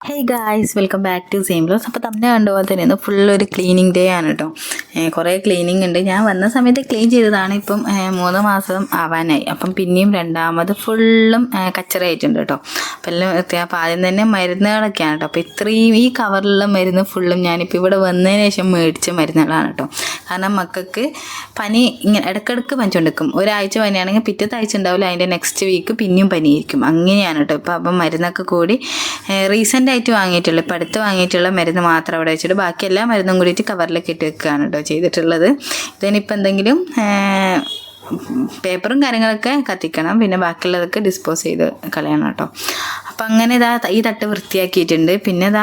Hey guys welcome back to same blogs അപ്പോൾ തന്നെ കണ്ടുപോലെ തന്നെ ഇന്ന് ഫുൾ ഒരു ക്ലീനിങ് ഡേ ആണ് കേട്ടോ കുറേ ക്ലീനിങ് ഉണ്ട്. ഞാൻ വന്ന സമയത്ത് ക്ലീൻ ചെയ്തതാണ്. ഇപ്പം മൂന്ന് മാസം ആവാനായി. അപ്പം പിന്നെയും രണ്ടാമത് ഫുള്ളും കച്ചറയായിട്ടുണ്ട് കേട്ടോ അപ്പം എല്ലാം അപ്പോൾ ആദ്യം തന്നെ മരുന്നുകളൊക്കെയാണ് കേട്ടോ അപ്പോൾ ഇത്രയും ഈ കവറിലുള്ള മരുന്ന് ഫുള്ളും ഞാനിപ്പോൾ ഇവിടെ വന്നതിന് ശേഷം മേടിച്ച മരുന്നുകളാണ് കേട്ടോ കാരണം മക്കൾക്ക് പനി ഇങ്ങനെ ഇടക്കിടക്ക് പനിച്ചുകൊണ്ടിരിക്കും ഒരാഴ്ച പനിയാണെങ്കിൽ പിറ്റത്തെ ആഴ്ച ഉണ്ടാവില്ല. അതിന്റെ നെക്സ്റ്റ് വീക്ക് പിന്നെയും പനിയായിരിക്കും. അങ്ങനെയാണ് കേട്ടോ ഇപ്പം അപ്പം മരുന്നൊക്കെ കൂടി റീസെന്റ് ആയിട്ട് വാങ്ങിയിട്ടുള്ള ഇപ്പം അടുത്ത് വാങ്ങിയിട്ടുള്ള മരുന്ന് മാത്രം അവിടെ വെച്ചിട്ട് ബാക്കി എല്ലാ മരുന്നും കൂടിയിട്ട് കവറിലേക്ക് ഇട്ട് വെക്കുകയാണ് കേട്ടോ ചെയ്തിട്ടുള്ളത്. ഇതിനിപ്പോൾ എന്തെങ്കിലും പേപ്പറും കാര്യങ്ങളൊക്കെ കത്തിക്കണം. പിന്നെ ബാക്കിയുള്ളതൊക്കെ ഡിസ്പോസ് ചെയ്ത് കളയണം കേട്ടോ അപ്പം അങ്ങനെ ഇതാ ഈ തട്ട് വൃത്തിയാക്കിയിട്ടുണ്ട്. പിന്നെ ഇതാ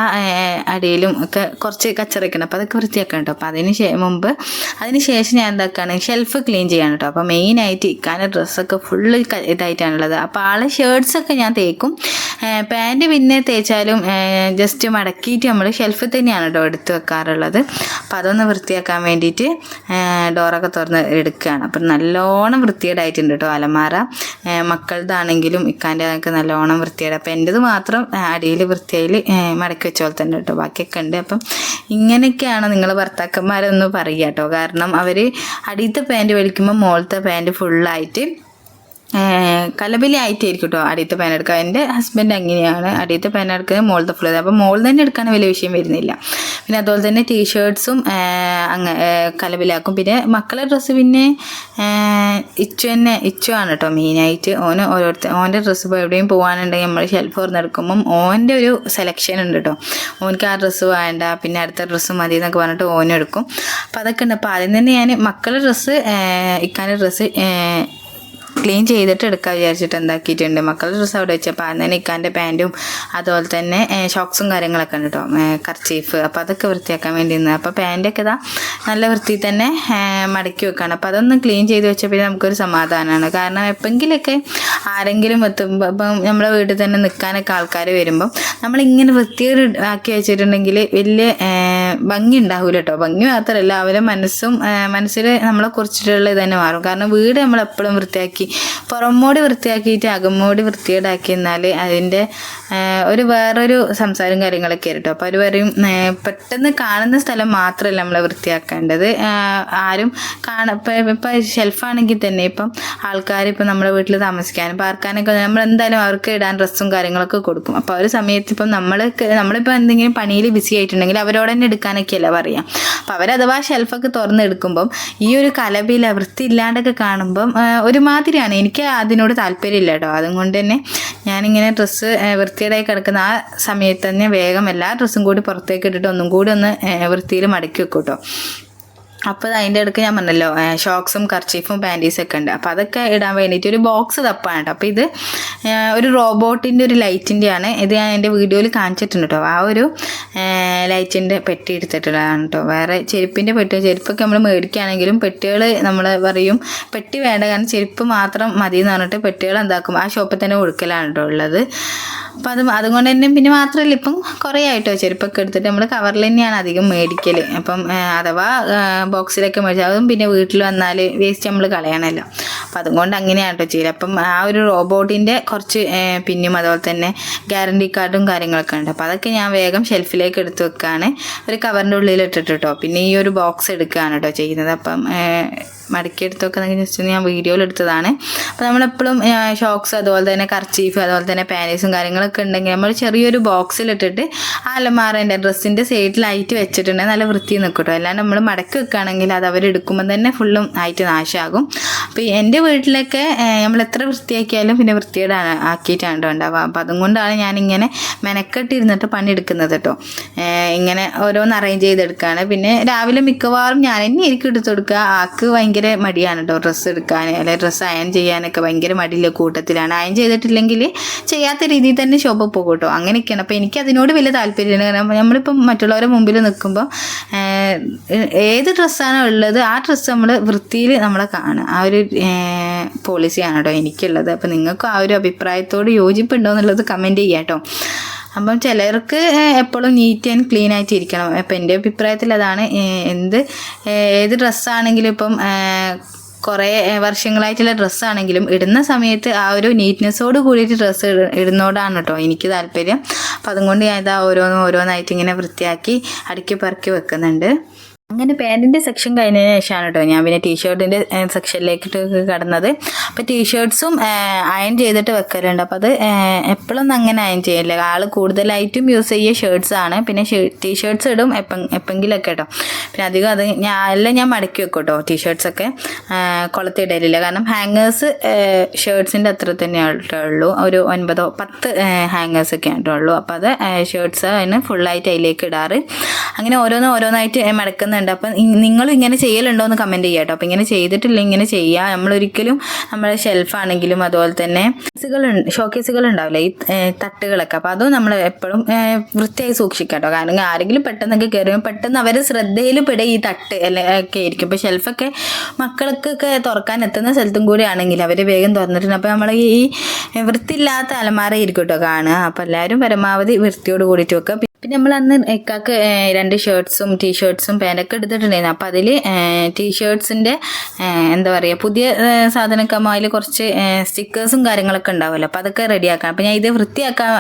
അടിയിലും ഒക്കെ കുറച്ച് കച്ചറയ്ക്കണം അപ്പോൾ അതൊക്കെ വൃത്തിയാക്കണം കേട്ടോ അപ്പോൾ അതിന് മുമ്പ് അതിന് ശേഷം ഞാൻ എന്താക്കാണ് ഷെൽഫ് ക്ലീൻ ചെയ്യാൻ കേട്ടോ അപ്പോൾ മെയിനായിട്ട് ഇക്കാന്റെ ഡ്രസ്സൊക്കെ ഫുള്ള് ഇതായിട്ടാണുള്ളത്. അപ്പോൾ ആളെ ഷർട്ട്സൊക്കെ ഞാൻ തേക്കും. പാന്റ് പിന്നെ തേച്ചാലും ജസ്റ്റ് മടക്കിയിട്ട് നമ്മൾ ഷെൽഫിൽ തന്നെയാണ് കേട്ടോ എടുത്ത് വെക്കാറുള്ളത്. അപ്പോൾ അതൊന്ന് വൃത്തിയാക്കാൻ വേണ്ടിയിട്ട് ഡോറൊക്കെ തുറന്ന് എടുക്കുകയാണ് അപ്പം നല്ലോണം വൃത്തികേടായിട്ടുണ്ട് കേട്ടോ അലമാര. മക്കളതാണെങ്കിലും ഇക്കാന്റെ നല്ലോണം വൃത്തികേട്. അപ്പം എന്റെത് മാത്രം അടിയിൽ വൃത്തിയായി മടക്കി വെച്ച പോലെ തന്നെ കേട്ടോ ബാക്കിയൊക്കെ ഉണ്ട് അപ്പം ഇങ്ങനെയൊക്കെയാണ് നിങ്ങൾ ഭർത്താക്കന്മാരൊന്ന് പറയുക കേട്ടോ കാരണം അവർ അടിയത്തെ പാന്റ് വലിക്കുമ്പോൾ മുകളത്തെ പാന്റ് ഫുള്ളായിട്ട് കലബലി ആയിട്ടായിരിക്കും കേട്ടോ അടിയത്തെ പാൻ എടുക്കുക എന്റെ ഹസ്ബൻഡ് അങ്ങനെയാണ് അടിയത്തെ പാൻ എടുക്കുന്നത് മോളത്തെ ഫുൾ അപ്പോൾ മോൾ തന്നെ എടുക്കാൻ വലിയ വിഷയം വരുന്നില്ല. പിന്നെ അതുപോലെ തന്നെ ടീഷർട്ട്സും അങ്ങ് കലബിലാക്കും പിന്നെ മക്കളുടെ ഡ്രസ്സ് പിന്നെ ഇച്ചു തന്നെ ഇച്ചു ആണ് കേട്ടോ മെയിനായിട്ട് ഓന് ഓരോരുത്തർ ഓന്റെ ഡ്രസ്സ് ഇപ്പോൾ എവിടെയും പോകാനുണ്ടെങ്കിൽ നമ്മൾ ഷെൽഫ് തുറന്നെടുക്കുമ്പം ഓന്റെ ഒരു സെലക്ഷൻ ഉണ്ട് കേട്ടോ ഓനക്ക് ആ ഡ്രസ്സ് വേണ്ട പിന്നെ അടുത്ത ഡ്രസ്സ് മതി എന്നൊക്കെ പറഞ്ഞിട്ട് ഓനെടുക്കും. അപ്പോൾ അതൊക്കെ ഉണ്ട്. അപ്പോൾ ആദ്യം തന്നെ ഞാൻ മക്കളുടെ ഡ്രസ്സ് ഇക്കാന്റെ ഡ്രസ്സ് ക്ലീൻ ചെയ്തിട്ട് എടുക്കാൻ വിചാരിച്ചിട്ട് എന്താക്കിയിട്ടുണ്ട്. മക്കളുടെ ഡ്രസ്സ് അവിടെ വെച്ചപ്പോൾ അന്ന് നിൽക്കാന്റെ പാന്റും അതുപോലെ തന്നെ ഷോക്സും കാര്യങ്ങളൊക്കെ ഉണ്ട് കേട്ടോ കർച്ചീഫ് അപ്പോൾ അതൊക്കെ വൃത്തിയാക്കാൻ വേണ്ടി നിന്ന് അപ്പോൾ പാന്റൊക്കെ ഇതാ നല്ല വൃത്തി തന്നെ മടക്കി വെക്കുകയാണ് അപ്പോൾ അതൊന്ന് ക്ലീൻ ചെയ്ത് വെച്ചാൽ പിന്നെ നമുക്കൊരു സമാധാനമാണ് കാരണം എപ്പോഴെങ്കിലൊക്കെ ആരെങ്കിലും എത്തുമ്പോൾ ഇപ്പം നമ്മുടെ വീട്ടിൽ തന്നെ നിൽക്കാനൊക്കെ ആൾക്കാർ വരുമ്പം നമ്മളിങ്ങനെ വൃത്തിയോട് ആക്കി വെച്ചിട്ടുണ്ടെങ്കിൽ വലിയ ഭംഗി ഉണ്ടാവില്ല കേട്ടോ ഭംഗി മാത്രമല്ല അവരെ മനസ്സും മനസ്സിൽ നമ്മളെ കുറിച്ചിട്ടുള്ള ഇത് തന്നെ മാറും. കാരണം വീട് നമ്മൾ എപ്പോഴും വൃത്തിയാക്കി പുറമോടി വൃത്തിയാക്കിയിട്ട് അകമോടി വൃത്തികേടാക്കി എന്നാൽ അതിന്റെ ഒരു വേറൊരു സംസാരം കാര്യങ്ങളൊക്കെ ആയിരുന്നു അപ്പോൾ അവർ പറയും പെട്ടെന്ന് കാണുന്ന സ്ഥലം മാത്രമല്ല നമ്മൾ വൃത്തിയാക്കേണ്ടത്. ആരും കാണ ഇപ്പം ഷെൽഫാണെങ്കിൽ തന്നെ ഇപ്പം ആൾക്കാർ ഇപ്പം നമ്മുടെ വീട്ടിൽ താമസിക്കാനും പാർക്കാനൊക്കെ നമ്മൾ എന്തായാലും അവർക്ക് ഇടാൻ ഡ്രസ്സും കാര്യങ്ങളൊക്കെ കൊടുക്കും. അപ്പോൾ ഒരു സമയത്ത് ഇപ്പം നമ്മൾ നമ്മളിപ്പോൾ എന്തെങ്കിലും പണിയിൽ ബിസി ആയിട്ടുണ്ടെങ്കിൽ അവരോട് തന്നെ എടുക്കാനൊക്കെയല്ല പറയാം. അപ്പോൾ അവരഥവാ ഷെൽഫൊക്കെ തുറന്നെടുക്കുമ്പം ഈ ഒരു കലപില വൃത്തി ഇല്ലാണ്ടൊക്കെ കാണുമ്പം ആ, ഒരുമാതിരിയാണ് എനിക്ക് അതിനോട് താല്പര്യമില്ല കേട്ടോ അതുകൊണ്ട് തന്നെ ഞാനിങ്ങനെ ഡ്രസ്സ് വൃത്തിയേടായി കിടക്കുന്ന ആ സമയത്ത് തന്നെ വേഗം എല്ലാ ഡ്രസ്സും കൂടി പുറത്തേക്ക് ഇട്ടിട്ട് ഒന്നും കൂടി ഒന്ന് വൃത്തിയിൽ മടക്കി വെക്കും കേട്ടോ അപ്പോൾ അതിന്റെ ഇടയ്ക്ക് ഞാൻ പറഞ്ഞല്ലോ ഷോക്സും കർച്ചീഫും പാന്റീസും ഒക്കെ ഉണ്ട്. അപ്പോൾ അതൊക്കെ ഇടാൻ വേണ്ടിയിട്ട് ഒരു ബോക്സ് തപ്പാണ് കേട്ടോ അപ്പോൾ ഇത് ഒരു റോബോട്ടിന്റെ ഒരു ലൈറ്റിന്റെ ആണ്. ഇത് ഞാൻ എന്റെ വീഡിയോയിൽ കാണിച്ചിട്ടുണ്ട് കേട്ടോ ആ ഒരു ലൈറ്റിന്റെ പെട്ടി എടുത്തിട്ടുള്ളതാണ് കേട്ടോ വേറെ ചെരുപ്പിന്റെ പെട്ടി ചെരുപ്പൊക്കെ നമ്മൾ മേടിക്കുകയാണെങ്കിലും പെട്ടികൾ നമ്മൾ പറയും പെട്ടി വേണ്ട കാരണം ചെരുപ്പ് മാത്രം മതി എന്ന് പറഞ്ഞിട്ട് പെട്ടികൾ എന്താക്കും. ആ ഷോപ്പിൽ തന്നെ കൊടുക്കലാണ് കേട്ടോ ഉള്ളത്. അപ്പം അത് അതുകൊണ്ട് തന്നെ പിന്നെ മാത്രമല്ല ഇപ്പം കുറേ ആയിട്ടോ ചെരുപ്പൊക്കെ എടുത്തിട്ട് നമ്മൾ കവറിൽ തന്നെയാണ് അധികം മേടിക്കൽ അപ്പം അഥവാ ബോക്സിലൊക്കെ മേടിച്ചു അതും പിന്നെ വീട്ടിൽ വന്നാൽ വേസ്റ്റ് നമ്മൾ കളയണമല്ലോ അപ്പം അതുകൊണ്ട് അങ്ങനെയാണ് കേട്ടോ ചെയ്യൽ അപ്പം ആ ഒരു റോബോട്ടിന്റെ കുറച്ച് പിന്നും അതുപോലെ തന്നെ ഗ്യാരണ്ടി കാർഡും കാര്യങ്ങളൊക്കെ ഉണ്ട്. അപ്പോൾ അതൊക്കെ ഞാൻ വേഗം ഷെൽഫിലേക്ക് എടുത്ത് വെക്കുകയാണ് ഒരു കവറിന്റെ ഉള്ളിൽ ഇട്ടിട്ട് കേട്ടോ പിന്നെ ഈ ഒരു ബോക്സ് എടുക്കുകയാണ് കേട്ടോ ചെയ്യുന്നത്. അപ്പം മടക്കിയെടുത്തൊക്കെ ജസ്റ്റ് ഞാൻ വീഡിയോയിൽ എടുത്തതാണ്. അപ്പോൾ നമ്മളെപ്പോഴും ഷോക്സ് അതുപോലെ തന്നെ കർച്ചീഫ് അതുപോലെ തന്നെ പാനീസും കാര്യങ്ങളൊക്കെ ഉണ്ടെങ്കിൽ നമ്മൾ ചെറിയൊരു ബോക്സിലിട്ടിട്ട് ആ അലമാറേന്റെ ഡ്രസ്സിന്റെ സൈഡിലായിട്ട് വെച്ചിട്ടുണ്ടെങ്കിൽ നല്ല വൃത്തി നിൽക്കും കേട്ടോ അല്ലാണ്ട് നമ്മൾ മടക്കി വെക്കുകയാണെങ്കിൽ അത് അവരെടുക്കുമ്പോൾ തന്നെ ഫുള്ളും ആയിട്ട് നാശമാകും. അപ്പോൾ എന്റെ വീട്ടിലൊക്കെ നമ്മൾ എത്ര വൃത്തിയാക്കിയാലും പിന്നെ വൃത്തിയുടെ ആക്കിയിട്ടാണ് ഉണ്ടാവുക. അപ്പോൾ അതുകൊണ്ടാണ് ഞാനിങ്ങനെ മെനക്കെട്ടിരുന്നിട്ട് പണിയെടുക്കുന്നത് കേട്ടോ ഇങ്ങനെ ഓരോന്ന് അറേഞ്ച് ചെയ്തെടുക്കുകയാണ് പിന്നെ രാവിലെ മിക്കവാറും ഞാൻ തന്നെ എനിക്ക് എടുത്തു കൊടുക്കുക. ആക്ക് ഭയങ്കര മടിയാണ് കേട്ടോ ഡ്രസ്സ് എടുക്കാൻ അല്ലെങ്കിൽ ഡ്രസ്സ് അയൺ ചെയ്യാനൊക്കെ ഭയങ്കര മടിയില്ല കൂട്ടത്തിലാണ്. അയൺ ചെയ്തിട്ടില്ലെങ്കിൽ ചെയ്യാത്ത രീതിയിൽ തന്നെ ശോഭ പോകും കേട്ടോ അങ്ങനെയൊക്കെയാണ്. അപ്പോൾ എനിക്ക് അതിനോട് വലിയ താല്പര്യമാണ് കാരണം നമ്മളിപ്പം മറ്റുള്ളവരുടെ മുമ്പിൽ നിൽക്കുമ്പോൾ ഏത് ഡ്രസ്സാണോ ഉള്ളത് ആ ഡ്രസ്സ് നമ്മൾ വൃത്തിയിൽ നമ്മളെ കാണുക. ആ ഒരു പോളിസിയാണ് കേട്ടോ എനിക്കുള്ളത്. അപ്പോൾ നിങ്ങൾക്കും ആ ഒരു അഭിപ്രായത്തോട് യോജിപ്പുണ്ടോ എന്നുള്ളത് കമന്റ് ചെയ്യാം കേട്ടോ അപ്പം ചിലർക്ക് എപ്പോഴും നീറ്റ് ആൻഡ് ക്ലീൻ ആയിട്ട് ഇരിക്കണം അപ്പം എന്റെ അഭിപ്രായത്തിൽ അതാണ് എന്ത് ഏത് ഡ്രസ്സാണെങ്കിലും ഇപ്പം കുറേ വർഷങ്ങളായിട്ടുള്ള ഡ്രസ്സാണെങ്കിലും ഇടുന്ന സമയത്ത് ആ ഒരു നീറ്റ്നെസ്സോട് കൂടിയിട്ട് ഡ്രസ്സ് ഇടുന്നോടാണ് കേട്ടോ എനിക്ക് താല്പര്യം. അപ്പം അതുകൊണ്ട് ഞാൻ ഇതാ ഓരോന്നും ഓരോന്നായിട്ട് ഇങ്ങനെ വൃത്തിയാക്കി അടുക്കി പറക്കി വെക്കുന്നുണ്ട്. അങ്ങനെ പാന്റിന്റെ സെക്ഷൻ കഴിഞ്ഞതിന് ശേഷമാണ് കേട്ടോ ഞാൻ പിന്നെ ടീഷർട്ടിന്റെ സെക്ഷനിലേക്ക് കടന്നത്. അപ്പോൾ ടീഷർട്ട്സും അയൺ ചെയ്തിട്ട് വെക്കലുണ്ട്. അപ്പോൾ അത് എപ്പോഴൊന്നും അങ്ങനെ അയൺ ചെയ്യില്ല ആൾ കൂടുതലായിട്ടും യൂസ് ചെയ്യുക ഷർട്ട്സ് ആണ്. പിന്നെ ടീഷർട്ട്സ് ഇടും എപ്പം എപ്പെങ്കിലൊക്കെ കേട്ടോ. പിന്നെ അധികം അത് ഞാൻ എല്ലാം ഞാൻ മടക്കി വെക്കും കേട്ടോ ടീഷർട്ട്സൊക്കെ കുളത്തിടലില്ല. കാരണം ഹാങ്ങേഴ്സ് ഷർട്ട്സിന്റെ അത്ര തന്നെ ഉള്ളൂ ഒരു ഒൻപതോ പത്ത് ഹാങ്ങേഴ്സൊക്കെ ഉള്ളൂ അപ്പോൾ അത് ഷർട്ട്സ് അതിന് ഫുള്ളായിട്ട് അതിലേക്ക് ഇടാറ്. അങ്ങനെ ഓരോന്ന് ഓരോന്നായിട്ട് ഏ, മടക്കുന്നുണ്ട് അപ്പം നിങ്ങൾ ഇങ്ങനെ ചെയ്യലുണ്ടോ എന്ന് കമന്റ് ചെയ്യാം കേട്ടോ അപ്പം ഇങ്ങനെ ചെയ്തിട്ടില്ല ഇങ്ങനെ ചെയ്യുക നമ്മളൊരിക്കലും നമ്മുടെ ഷെൽഫാണെങ്കിലും അതുപോലെ തന്നെ ഷോക്കേസുകൾ ഉണ്ടാവില്ല? ഈ തട്ടുകളൊക്കെ. അപ്പോൾ അതും നമ്മൾ എപ്പോഴും വൃത്തിയായി സൂക്ഷിക്കാം കേട്ടോ. കാരണം ആരെങ്കിലും പെട്ടെന്നൊക്കെ കയറി പെട്ടെന്ന് അവർ ശ്രദ്ധയിൽ പെടുക ഈ തട്ട് ഒക്കെ ആയിരിക്കും. ഇപ്പോൾ ഷെൽഫൊക്കെ മക്കൾക്കൊക്കെ തുറക്കാൻ എത്തുന്ന സ്ഥലത്തും കൂടി ആണെങ്കിൽ അവർ വേഗം തുറന്നിട്ടുണ്ട്. അപ്പോൾ നമ്മൾ ഈ വൃത്തിയില്ലാത്ത അലമാര കേട്ടോ കാണുക. അപ്പോൾ എല്ലാവരും പരമാവധി വൃത്തിയോട് കൂടിയിട്ട് വെക്കുക. പിന്നെ നമ്മൾ അന്ന് ഇക്കാക്ക് രണ്ട് ഷർട്ട്സും ടീഷർട്ട്സും പാന്റൊക്കെ എടുത്തിട്ടുണ്ടായിരുന്നു. അപ്പോൾ അതിൽ ടീഷർട്ട്സിന്റെ എന്താ പറയുക പുതിയ സാധനമൊക്കെ അതിൽ കുറച്ച് സ്റ്റിക്കേഴ്സും കാര്യങ്ങളൊക്കെ ഉണ്ടാവുമല്ലോ. അപ്പോൾ അതൊക്കെ റെഡിയാക്കാം അപ്പോൾ ഞാൻ ഇത് വൃത്തിയാക്കാൻ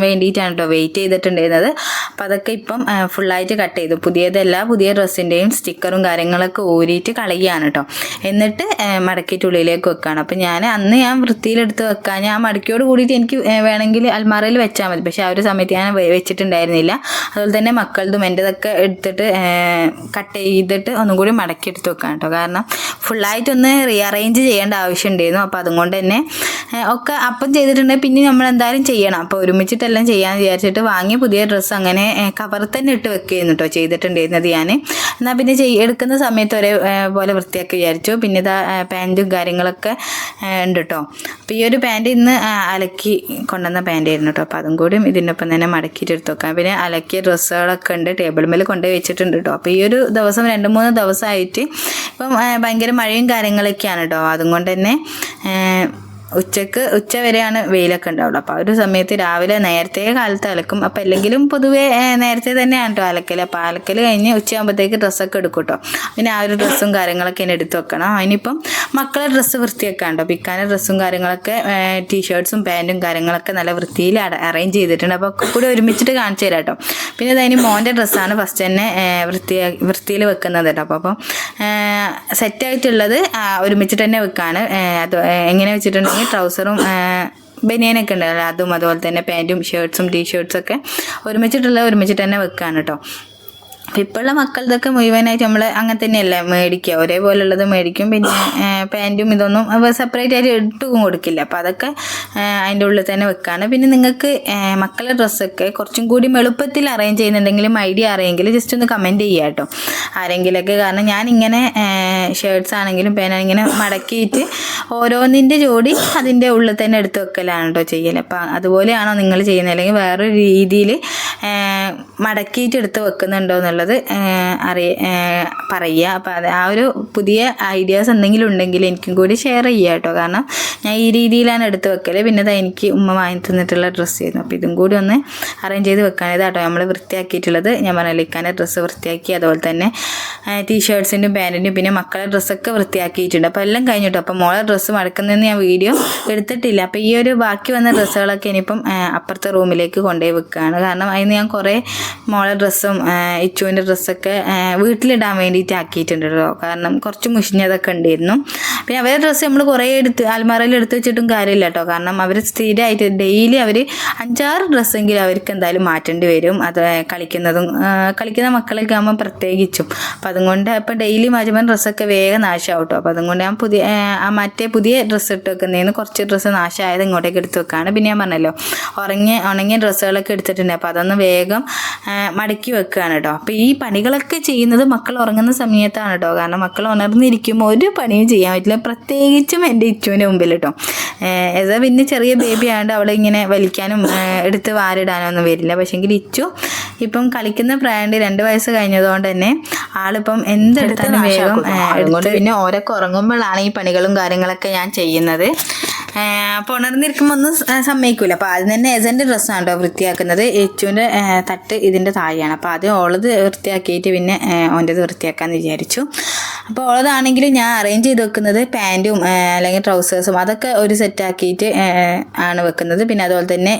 വേണ്ടിയിട്ടാണ് കേട്ടോ വെയിറ്റ് ചെയ്തിട്ടുണ്ടായിരുന്നത്. അപ്പോൾ അതൊക്കെ ഇപ്പം ഫുള്ളായിട്ട് കട്ട് ചെയ്തു. പുതിയതല്ല പുതിയ ഡ്രസ്സിന്റെയും സ്റ്റിക്കറും കാര്യങ്ങളൊക്കെ ഊരിയിട്ട് കളയുകയാണ് കേട്ടോ എന്നിട്ട് മടക്കിയിട്ട് ഉള്ളിലേക്ക് വെക്കുകയാണ് അപ്പോൾ ഞാൻ അന്ന് ഞാൻ വൃത്തിയിലെടുത്ത് വെക്കാൻ ഞാൻ മടക്കിയോട് കൂടിയിട്ട് എനിക്ക് വേണമെങ്കിൽ അൽമാറയിൽ വെച്ചാൽ മതി. പക്ഷേ ആ ഒരു സമയത്ത് ഞാൻ വെ- വെച്ചിട്ടുണ്ടായിരുന്നില്ല അതുപോലെ തന്നെ മക്കളതും എന്റെതൊക്കെ എടുത്തിട്ട് കട്ട് ചെയ്തിട്ട് ഒന്നും കൂടി മടക്കി എടുത്ത് വെക്കാം കേട്ടോ. കാരണം ഫുള്ളായിട്ടൊന്ന് റീഅറേഞ്ച് ചെയ്യേണ്ട ആവശ്യമുണ്ടായിരുന്നു. അപ്പോൾ അതുകൊണ്ട് തന്നെ ഒക്കെ അപ്പം ചെയ്തിട്ടുണ്ടെങ്കിൽ പിന്നെ നമ്മൾ എന്തായാലും ചെയ്യണം. അപ്പോൾ ഒരുമിച്ചിട്ടെല്ലാം ചെയ്യാമെന്ന് വിചാരിച്ചിട്ട് വാങ്ങിയ പുതിയ ഡ്രസ്സ് അങ്ങനെ കവർ തന്നെ ഇട്ട് വെക്കുകയായിരുന്നു കേട്ടോ ചെയ്തിട്ടുണ്ടായിരുന്നത് ഞാൻ എന്നാൽ പിന്നെ ചെയ് എടുക്കുന്ന സമയത്ത് ഒരേ പോലെ വൃത്തിയാക്കി വിചാരിച്ചു. പിന്നെ ഇതാ പാന്റും കാര്യങ്ങളൊക്കെ ഉണ്ട് കേട്ടോ. അപ്പോൾ ഈ ഒരു പാന്റ് ഇന്ന് അലക്കി കൊണ്ടുവന്ന പാന്റായിരുന്നു കേട്ടോ. അപ്പോൾ അതും കൂടി ഇതിന്റെ ഒപ്പം തന്നെ മടക്കിയിട്ട് എടുത്ത് വെക്കാം. പിന്നെ അലക്കിയ ഡ്രസ്സുകളൊക്കെ ഉണ്ട്. ടേബിൾ മേൽ കൊണ്ടുപോയി വെച്ചിട്ടുണ്ട് കേട്ടോ അപ്പോൾ ഈ ഒരു ദിവസം രണ്ട് മൂന്ന് ദിവസമായിട്ട് ഇപ്പം ഭയങ്കര മഴയും കാര്യങ്ങളൊക്കെയാണ് കേട്ടോ അതും കൊണ്ട് തന്നെ ഉച്ചയ്ക്ക് ഉച്ച വരെയാണ് വെയിലൊക്കെ ഉണ്ടാവുള്ളൂ. അപ്പോൾ ആ ഒരു സമയത്ത് രാവിലെ നേരത്തെ കാലത്ത് അലക്കും. അപ്പോൾ അല്ലെങ്കിലും പൊതുവേ നേരത്തെ തന്നെയാണ് കേട്ടോ അലക്കൽ അപ്പോൾ അലക്കൽ കഴിഞ്ഞ് ഉച്ചയാകുമ്പോഴത്തേക്ക് ഡ്രസ്സൊക്കെ എടുക്കും കേട്ടോ പിന്നെ ആ ഒരു ഡ്രസ്സും കാര്യങ്ങളൊക്കെ ഇനി എടുത്ത് വെക്കണം. അതിനിപ്പം മക്കളെ ഡ്രസ്സ് വൃത്തിയൊക്കെ ഉണ്ടോ പിക്കാന്റെ ഡ്രസ്സും കാര്യങ്ങളൊക്കെ ടീഷർട്ട്സും പാന്റും കാര്യങ്ങളൊക്കെ നല്ല വൃത്തിയിൽ അറേഞ്ച് ചെയ്തിട്ടുണ്ട്. അപ്പോൾ കൂടി ഒരുമിച്ചിട്ട് കാണിച്ചു തരാം കേട്ടോ പിന്നെ അതിന് മോന്റെ ഡ്രസ്സാണ് ഫസ്റ്റ് തന്നെ വൃത്തി വൃത്തിയിൽ വെക്കുന്നത് കേട്ടോ അപ്പോൾ അപ്പം സെറ്റായിട്ടുള്ളത് ഒരുമിച്ചിട്ട് തന്നെ വെക്കാണ്. അത് എങ്ങനെ വെച്ചിട്ടുണ്ടെങ്കിൽ ട്രൗസറും ബനിയനൊക്കെ ഉണ്ടല്ലോ. അതും അതുപോലെ തന്നെ പാന്റും ഷർട്ട്സും ടീഷർട്ട്സൊക്കെ ഒരുമിച്ചിട്ടുള്ള ഒരുമിച്ചിട്ട് തന്നെ വെക്കുകയാണ് കേട്ടോ അപ്പോൾ ഇപ്പോഴുള്ള മക്കളതൊക്കെ മുഴുവനായിട്ട് നമ്മൾ അങ്ങനെ തന്നെയല്ലേ മേടിക്കുക ഒരേപോലുള്ളത് മേടിക്കും. പിന്നെ പാന്റും ഇതൊന്നും സെപ്പറേറ്റ് ആയിട്ട് ഇട്ടും കൊടുക്കില്ല. അപ്പോൾ അതൊക്കെ അതിന്റെ ഉള്ളിൽ തന്നെ വെക്കാണ്. പിന്നെ നിങ്ങൾക്ക് മക്കളുടെ ഡ്രസ്സൊക്കെ കുറച്ചും കൂടി എളുപ്പത്തിൽ അറേഞ്ച് ചെയ്യുന്നുണ്ടെങ്കിലും ഐഡിയ അറിയെങ്കിൽ ജസ്റ്റ് ഒന്ന് കമന്റ് ചെയ്യുക കേട്ടോ ആരെങ്കിലൊക്കെ കാരണം ഞാൻ ഇങ്ങനെ ഷർട്ട്സ് ആണെങ്കിലും പേന ഇങ്ങനെ മടക്കിയിട്ട് ഓരോന്നിന്റെ ജോഡി അതിന്റെ ഉള്ളിൽ തന്നെ എടുത്ത് വെക്കലാണ് കേട്ടോ ചെയ്യൽ അപ്പം അതുപോലെയാണോ നിങ്ങൾ ചെയ്യുന്നത്? അല്ലെങ്കിൽ വേറൊരു രീതിയിൽ മടക്കിയിട്ട് എടുത്ത് വെക്കുന്നുണ്ടോ എന്നുള്ളത് അറിയ പറയുക. അപ്പോൾ അത് ആ ഒരു പുതിയ ഐഡിയാസ് എന്തെങ്കിലും ഉണ്ടെങ്കിൽ എനിക്കും കൂടി ഷെയർ ചെയ്യുക കേട്ടോ. കാരണം ഞാൻ ഈ രീതിയിലാണ് എടുത്ത് വെക്കൽ പിന്നെ അത് എനിക്ക് ഉമ്മ വാങ്ങി തന്നിട്ടുള്ള ഡ്രസ്സ് ആയിരുന്നു. അപ്പോൾ ഇതും കൂടി ഒന്ന് അറേഞ്ച് ചെയ്ത് വെക്കാനത് കേട്ടോ നമ്മൾ വൃത്തിയാക്കിയിട്ടുള്ളത്. ഞാൻ പറഞ്ഞ ഇക്കാന്റെ ഡ്രസ്സ് വൃത്തിയാക്കി അതുപോലെ തന്നെ ടീഷർട്ട്സിന്റെയും പാന്റിന്റെയും പിന്നെ മക്കളുടെ ഡ്രസ്സൊക്കെ വൃത്തിയാക്കിയിട്ടുണ്ട്. അപ്പോൾ എല്ലാം കഴിഞ്ഞിട്ടോ. അപ്പോൾ മോളെ ഡ്രസ്സ് മടക്കുന്നതെന്ന് ഞാൻ വീഡിയോ എടുത്തിട്ടില്ല. അപ്പോൾ ഈ ഒരു ബാക്കി വന്ന ഡ്രസ്സുകളൊക്കെ ഇനിയിപ്പം അപ്പുറത്തെ റൂമിലേക്ക് കൊണ്ടുപോയി വെക്കുകയാണ് കാരണം അതിന് ഞാൻ കുറേ മോളെ ഡ്രസ്സും ഇച്ചുവിന്റെ ഡ്രസ്സൊക്കെ വീട്ടിലിടാൻ വേണ്ടിയിട്ട് ആക്കിയിട്ടുണ്ട് കേട്ടോ കാരണം കുറച്ച് മുഷിഞ്ഞതൊക്കെ ഉണ്ടായിരുന്നു. പിന്നെ അവരുടെ ഡ്രസ്സ് നമ്മൾ കുറേ എടുത്ത് അൽമാറയിൽ എടുത്ത് വെച്ചിട്ടും കാര്യമില്ല കേട്ടോ കാരണം അവർ സ്ഥിരമായിട്ട് ഡെയിലി അവർ അഞ്ചാറ് ഡ്രസ്സെങ്കിലും അവർക്ക് എന്തായാലും മാറ്റേണ്ടി വരും. അത് കളിക്കുന്നതും കളിക്കുന്ന മക്കളൊക്കെ ആകുമ്പോൾ പ്രത്യേകിച്ചും. അപ്പം അതുകൊണ്ട് ഇപ്പം ഡെയിലി മാറ്റുമ്പോൾ ഡ്രസ്സൊക്കെ വേഗം നാശമാവും കേട്ടോ അപ്പം അതുകൊണ്ട് ഞാൻ പുതിയ ആ, മറ്റേ പുതിയ ഡ്രസ്സ് ഇട്ട് വെക്കുന്നതിന് കുറച്ച് ഡ്രസ്സ് നാശമായത് ഇങ്ങോട്ടേക്ക് എടുത്ത് വെക്കാണ്. പിന്നെ ഞാൻ പറഞ്ഞല്ലോ ഉറങ്ങിയ ഉണങ്ങിയ ഡ്രസ്സുകളൊക്കെ എടുത്തിട്ടുണ്ട്. അപ്പോൾ അതൊന്ന് വേഗം മടക്കി വെക്കുകയാണ് കേട്ടോ അപ്പോൾ ഈ പണികളൊക്കെ ചെയ്യുന്നത് മക്കൾ ഉറങ്ങുന്ന സമയത്താണ് കേട്ടോ കാരണം മക്കൾ ഉണർന്നിരിക്കുമ്പോൾ ഒരു പണിയും ചെയ്യാൻ പറ്റില്ല. പ്രത്യേകിച്ചും എന്റെ ഇച്ചുവിന്റെ മുമ്പിൽ കേട്ടോ ഏതാ പിന്നെ ചെറിയ ബേബി ആയതുകൊണ്ട് അവളെ ഇങ്ങനെ വലിക്കാനും എടുത്ത് വാരിടാനും ഒന്നും വരില്ല. പക്ഷേങ്കിൽ ഇച്ചു ഇപ്പം കളിക്കുന്ന പ്രായണ്ട് രണ്ട് വയസ്സ് കഴിഞ്ഞതുകൊണ്ട് തന്നെ ആളിപ്പം എന്തെടുത്താലും വേഗം എടുത്ത് പിന്നെ ഓരൊക്കെ ഉറങ്ങുമ്പോഴാണ് ഈ പണികളും കാര്യങ്ങളൊക്കെ ഞാൻ ചെയ്യുന്നത്. അപ്പോൾ ഉണർന്നിരിക്കുമ്പോൾ ഒന്നും സമ്മതിക്കില്ല സമ്മതിക്കൂല. അപ്പോൾ ആദ്യം തന്നെ ഏജന്റെ ഡ്രസ്സാണ് കേട്ടോ വൃത്തിയാക്കുന്നത് ഏച്ചുവിന്റെ തട്ട് ഇതിന്റെ താഴെയാണ്. അപ്പോൾ ആദ്യം ഓളത് വൃത്തിയാക്കിയിട്ട് പിന്നെ ഓന്റെത് വൃത്തിയാക്കാമെന്ന് വിചാരിച്ചു. അപ്പോൾ ഉള്ളതാണെങ്കിലും ഞാൻ അറേഞ്ച് ചെയ്ത് വെക്കുന്നത് പാന്റും അല്ലെങ്കിൽ ട്രൗസേഴ്സും അതൊക്കെ ഒരു സെറ്റ് ആക്കിയിട്ട് ആണ് വെക്കുന്നത്. പിന്നെ അതുപോലെ തന്നെ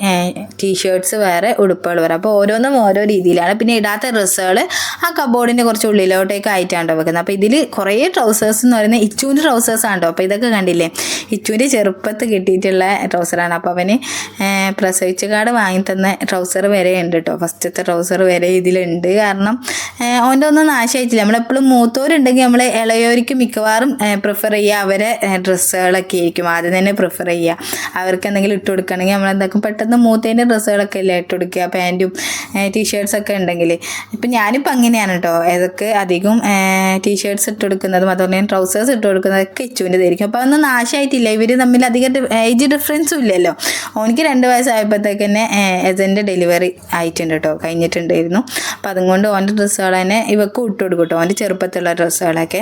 ടീഷർട്ട്സ് വേറെ ഉടുപ്പുകൾ വേറെ. അപ്പോൾ ഓരോന്നും ഓരോ രീതിയിലാണ്. പിന്നെ ഇടാത്ത ഡ്രസ്സുകൾ ആ കബോർഡിന്റെ കുറച്ച് ഉള്ളിലോട്ടേക്ക് ആയിട്ടാണ് വെക്കുന്നത്. അപ്പോൾ ഇതിൽ കുറേ ട്രൗസേഴ്സ് എന്ന് പറയുന്നത് ഇച്ചുവിന്റെ ട്രൗസേഴ്സ് ആണ്? അപ്പോൾ ഇതൊക്കെ കണ്ടില്ലേ? ഇച്ചുവിന്റെ ചെറുപ്പത്ത് കിട്ടിയിട്ടുള്ള ട്രൗസറാണ് അപ്പോൾ അവന് പ്രസവിച്ച കാർഡ് വാങ്ങി തന്ന ട്രൗസർ വരെ ഉണ്ട് കേട്ടോ. ഫസ്റ്റത്തെ ട്രൗസർ വരെ ഇതിലുണ്ട്. കാരണം ഓന്റെ ഒന്നും നാശമായിട്ടില്ല. നമ്മളെപ്പോഴും മൂത്തോരുണ്ടെങ്കിൽ നമ്മൾ ഇളയോർക്ക് മിക്കവാറും പ്രിഫർ ചെയ്യുക അവരെ ഡ്രസ്സുകളൊക്കെ ആയിരിക്കും. ആദ്യം തന്നെ പ്രിഫർ ചെയ്യുക. അവർക്ക് എന്തെങ്കിലും ഇട്ട് കൊടുക്കുകയാണെങ്കിൽ നമ്മൾ എന്താക്കും? പെട്ടെന്ന് മൂത്തേന്റെ ഡ്രസ്സുകളൊക്കെ അല്ലേ ഇട്ട് കൊടുക്കുക? പാന്റും ടീഷർട്ട്സൊക്കെ ഉണ്ടെങ്കിൽ. ഇപ്പം ഞാനിപ്പോൾ അങ്ങനെയാണ് കേട്ടോ ഏതൊക്കെ അധികം ടീഷർട്ട്സ് ഇട്ട് കൊടുക്കുന്നതും അതുപോലെ തന്നെ ട്രൗസേഴ്സ് ഇട്ട് കൊടുക്കുന്നതൊക്കെ ഇച്ചുവിന്റെതായിരിക്കും. അപ്പോൾ അതൊന്നും നാശമായിട്ടില്ല. ഇവർ തമ്മിൽ അധികം ഏജ് ഡിഫറൻസും ഇല്ലല്ലോ. ഓനിക്ക് രണ്ട് വയസ്സായപ്പോഴത്തേക്ക് തന്നെ എജന്റെ ഡെലിവറി ആയിട്ടുണ്ട് കേട്ടോ കഴിഞ്ഞിട്ടുണ്ടായിരുന്നു. അപ്പം അതുകൊണ്ട് ഓന്റെ ഡ്രസ്സുകൾ തന്നെ ഇവക്ക് ഇട്ട് കൊടുക്കും കേട്ടോ ഓന്റെ ചെറുപ്പത്തിലുള്ള ഡ്രസ്സുകളൊക്കെ.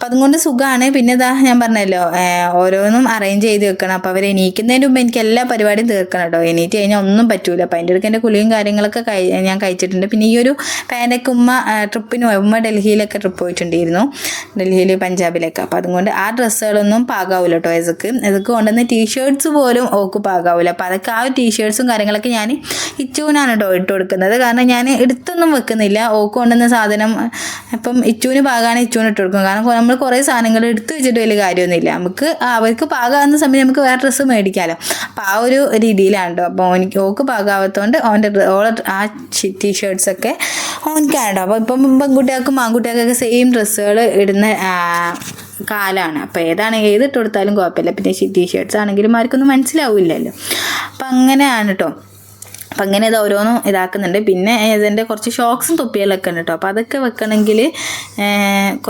അപ്പം അതുകൊണ്ട് സുഖമാണ് പിന്നെ ഇതാ ഞാൻ പറഞ്ഞല്ലോ ഓരോന്നും അറേഞ്ച് ചെയ്ത് വെക്കണം. അപ്പോൾ അവർ എണീക്കുന്നതിന് മുമ്പ് എനിക്ക് എല്ലാ പരിപാടിയും തീർക്കണം കേട്ടോ. എണീറ്റ് കഴിഞ്ഞാൽ ഒന്നും പറ്റൂല. അപ്പം അതിന്റെ ഇടയ്ക്ക് എന്റെ കുളിയും കാര്യങ്ങളൊക്കെ ഞാൻ കഴിച്ചിട്ടുണ്ട്. പിന്നെ ഈ ഒരു പാനക്കുമ്മ ഉമ്മ ട്രിപ്പിന് ഉമ്മ ഡൽഹിയിലൊക്കെ ട്രിപ്പ് പോയിട്ടുണ്ടായിരുന്നു. ഡൽഹിയിൽ പഞ്ചാബിലൊക്കെ. അപ്പം അതുകൊണ്ട് ആ ഡ്രസ്സുകളൊന്നും പാകാവില്ല കേട്ടോ എസക്ക് എസക്ക് കൊണ്ടുവന്ന ടീഷർട്സ് പോലും ഓക്ക് പാകാവില്ല അപ്പം അതൊക്കെ ആ ടീഷർട്സും കാര്യങ്ങളൊക്കെ ഞാൻ ഇച്ചൂനാണ് കേട്ടോ ഇട്ട് കൊടുക്കുന്നത്. കാരണം ഞാൻ എടുത്തൊന്നും വെക്കുന്നില്ല. ഓക്ക് കൊണ്ടുവന്ന സാധനം ഇപ്പം ഇച്ചൂന് പാകാണ് ഇച്ചൂന് ഇട്ട് കൊടുക്കും കാരണം നമ്മൾ കുറേ സാധനങ്ങൾ എടുത്തു വെച്ചിട്ട് വലിയ കാര്യമൊന്നുമില്ല. നമുക്ക് അവർക്ക് പാകാവുന്ന സമയം നമുക്ക് വേറെ ഡ്രസ്സ് മേടിക്കാമല്ലോ അപ്പോൾ ആ ഒരു രീതിയിലാണ് കേട്ടോ അപ്പോൾ എനിക്ക് ഓക്ക് പാകാവാത്തതുകൊണ്ട് അവന്റെ ഓളെ ആ ടീഷർട്ട്സൊക്കെ ഓനിക്കാണ് കേട്ടോ അപ്പോൾ ഇപ്പം പെൺകുട്ടികൾക്കും ആൺകുട്ടികൾക്കൊക്കെ സെയിം ഡ്രസ്സുകൾ ഇടുന്ന കാലാണ്. അപ്പോൾ ഏതാണ് ഏതിട്ട് കൊടുത്താലും കുഴപ്പമില്ല. പിന്നെ ടീഷർട്ട്സ് ആണെങ്കിലും ആർക്കൊന്നും മനസ്സിലാവില്ലല്ലോ. അപ്പം അങ്ങനെയാണ് കേട്ടോ അപ്പം അങ്ങനെ ഇത് ഓരോന്നും ഇതാക്കുന്നുണ്ട്. പിന്നെ ഇതിന്റെ കുറച്ച് ഷോക്സും തൊപ്പികളൊക്കെ ഉണ്ട് കേട്ടോ അപ്പോൾ അതൊക്കെ വെക്കണമെങ്കിൽ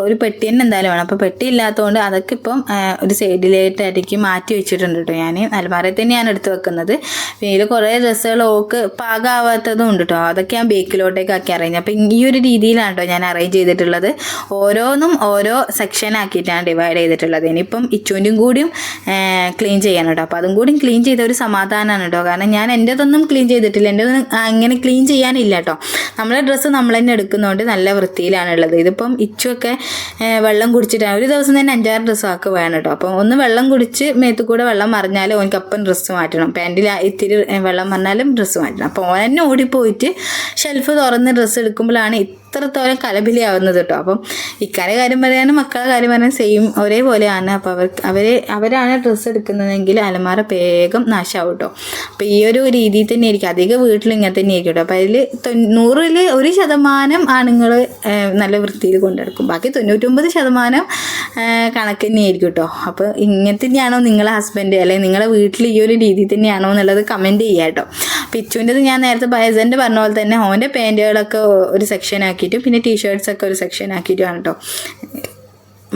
ഒരു പെട്ടി തന്നെ എന്തായാലും വേണം. അപ്പോൾ പെട്ടി ഇല്ലാത്തതുകൊണ്ട് അതൊക്കെ ഇപ്പം ഒരു സൈഡിലായിട്ടായിരിക്കും മാറ്റി വെച്ചിട്ടുണ്ട് കേട്ടോ ഞാൻ അലമാരയിൽ തന്നെയാണ് എടുത്ത് വെക്കുന്നത്. പിന്നെ ഇതിൽ കുറേ ഡ്രസ്സുകൾ ഓക്ക് പാകാവാത്തതും ഉണ്ട് കേട്ടോ അതൊക്കെ ഞാൻ ബേക്കിലോട്ടേക്ക് ആക്കി അറേഞ്ച് അപ്പം ഈ ഒരു രീതിയിലാണ് കേട്ടോ ഞാൻ അറേഞ്ച് ചെയ്തിട്ടുള്ളത്. ഓരോന്നും ഓരോ സെക്ഷൻ ആക്കിയിട്ടാണ് ഡിവൈഡ് ചെയ്തിട്ടുള്ളത്. ഇനിയിപ്പം ഇച്ചുവിന്റെയും കൂടിയും ക്ലീൻ ചെയ്യാനുണ്ടോ അപ്പോൾ അതും കൂടിയും ക്ലീൻ ചെയ്ത ഒരു സമാധാനമാണ് കേട്ടോ കാരണം ഞാൻ എന്റെതൊന്നും ക്ലീൻ ചെയ്തിട്ട് ചെയ്തിട്ടില്ല. എന്റെ അങ്ങനെ ക്ലീൻ ചെയ്യാനില്ല കേട്ടോ നമ്മളെ ഡ്രസ്സ് നമ്മൾ തന്നെ എടുക്കുന്നതുകൊണ്ട് നല്ല വൃത്തിയിലാണുള്ളത്. ഇതിപ്പം ഇച്ചുമൊക്കെ വെള്ളം കുടിച്ചിട്ട് ഒരു ദിവസം തന്നെ അഞ്ചാറ് ഡ്രസ്സ് ആക്ക് വേണം കേട്ടോ അപ്പം ഒന്ന് വെള്ളം കുടിച്ച് മേത്തു കൂടെ വെള്ളം മറിഞ്ഞാലും ഓനിക്ക് അപ്പം ഡ്രസ്സ് മാറ്റണം. പാന്റിൽ ഇത്തിരി വെള്ളം മറിഞ്ഞാലും ഡ്രസ്സ് മാറ്റണം. അപ്പോൾ ഓൻ തന്നെ ഓടിപ്പോയിട്ട് ഷെൽഫ് തുറന്ന് ഡ്രസ്സ് എടുക്കുമ്പോഴാണ് അത്രത്തോളം കലബിലിയാവുന്നത് കേട്ടോ. അപ്പം ഇക്കാരെ കാര്യം പറയാനും മക്കളെ കാര്യം പറയാനും സെയിം ഒരേപോലെയാണ്. അപ്പോൾ അവർക്ക് അവരെ അവരാണ് ഡ്രസ്സ് എടുക്കുന്നതെങ്കിൽ അലമാര വേഗം നാശമാവും കേട്ടോ. അപ്പോൾ ഈ ഒരു രീതിയിൽ തന്നെ ആയിരിക്കും അധികം വീട്ടിൽ ഇങ്ങനെ തന്നെ ആയിരിക്കും കേട്ടോ. അപ്പോൾ അതിൽ നൂറിൽ ഒരു ശതമാനം ആണുങ്ങൾ നല്ല വൃത്തിയിൽ കൊണ്ടെടുക്കും. ബാക്കി തൊണ്ണൂറ്റൊമ്പത് ശതമാനം കണക്ക് തന്നെയായിരിക്കും കേട്ടോ. അപ്പോൾ ഇങ്ങനെ തന്നെയാണോ നിങ്ങളെ ഹസ്ബൻഡ് അല്ലെങ്കിൽ നിങ്ങളെ വീട്ടിൽ ഈ ഒരു രീതി തന്നെയാണോ എന്നുള്ളത് കമന്റ് ചെയ്യാം കേട്ടോ. പിച്ചുവിന്റെത് ഞാൻ നേരത്തെ ബയസന്റെ പറഞ്ഞ പോലെ തന്നെ ഓന്റെ പാന്റുകളൊക്കെ ഒരു സെക്ഷൻ ആക്കിയിട്ടും. പിന്നെ ടീഷർട്ട്സൊക്കെ ഒരു സെക്ഷൻ ആക്കിയിട്ടുമാണ് കേട്ടോ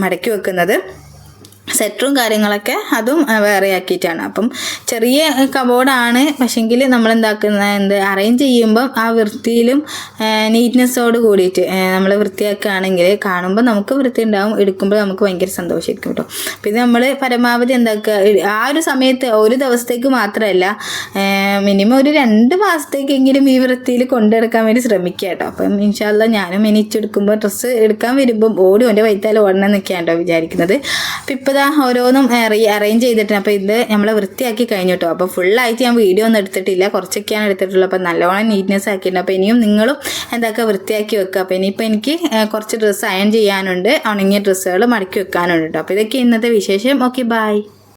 മടക്കി വെക്കുന്നത്. സെറ്ററും കാര്യങ്ങളൊക്കെ അതും വേറെ ആക്കിയിട്ടാണ് അപ്പം ചെറിയ കബോർഡാണ്. പക്ഷെങ്കിൽ നമ്മൾ എന്താക്കുന്ന എന്ത് അറേഞ്ച് ചെയ്യുമ്പം ആ വൃത്തിയിലും നീറ്റ്നെസ്സോട് കൂടിയിട്ട് നമ്മൾ വൃത്തിയാക്കുകയാണെങ്കിൽ കാണുമ്പോൾ നമുക്ക് വൃത്തി ഉണ്ടാവും എടുക്കുമ്പോൾ നമുക്ക് ഭയങ്കര സന്തോഷമായിരിക്കും കേട്ടോ. ഇത് നമ്മൾ പരമാവധി എന്താക്കുക ആ ഒരു സമയത്ത് ഒരു ദിവസത്തേക്ക് മാത്രമല്ല മിനിമം ഒരു രണ്ട് മാസത്തേക്കെങ്കിലും ഈ വൃത്തിയിൽ കൊണ്ടെടുക്കാൻ വേണ്ടി ശ്രമിക്കുക കേട്ടോ. അപ്പം ഇൻഷാല്ല ഞാനും എനിച്ചെടുക്കുമ്പോൾ ഡ്രസ്സ് എടുക്കാൻ വരുമ്പം ഓടും എന്റെ വൈത്താൽ ഓടണം എന്നൊക്കെയാണ് കേട്ടോ വിചാരിക്കുന്നത്. അപ്പം ഇപ്പോൾ ഇതാ ഓരോന്നും അറേഞ്ച് ചെയ്തിട്ടുണ്ട്. അപ്പോൾ ഇത് നമ്മൾ വൃത്തിയാക്കി കഴിഞ്ഞു കേട്ടോ അപ്പോൾ ഫുള്ളായിട്ട് ഞാൻ വീഡിയോ ഒന്നും എടുത്തിട്ടില്ല. കുറച്ചൊക്കെയാണ് എടുത്തിട്ടുള്ളത് അപ്പോൾ നല്ലോണം നീറ്റ്നെസ് ആക്കിയിട്ടുണ്ട്. അപ്പോൾ ഇനിയും നിങ്ങളും എന്താക്കുക വൃത്തിയാക്കി വെക്കുക. അപ്പോൾ ഇനിയിപ്പോൾ എനിക്ക് കുറച്ച് ഡ്രസ്സ് അയൺ ചെയ്യാനുണ്ട്. ഉണങ്ങിയ ഡ്രസ്സുകൾ മടക്കി വെക്കാനുണ്ട് കേട്ടോ അപ്പോൾ ഇതൊക്കെ ഇന്നത്തെ വിശേഷം. Okay bye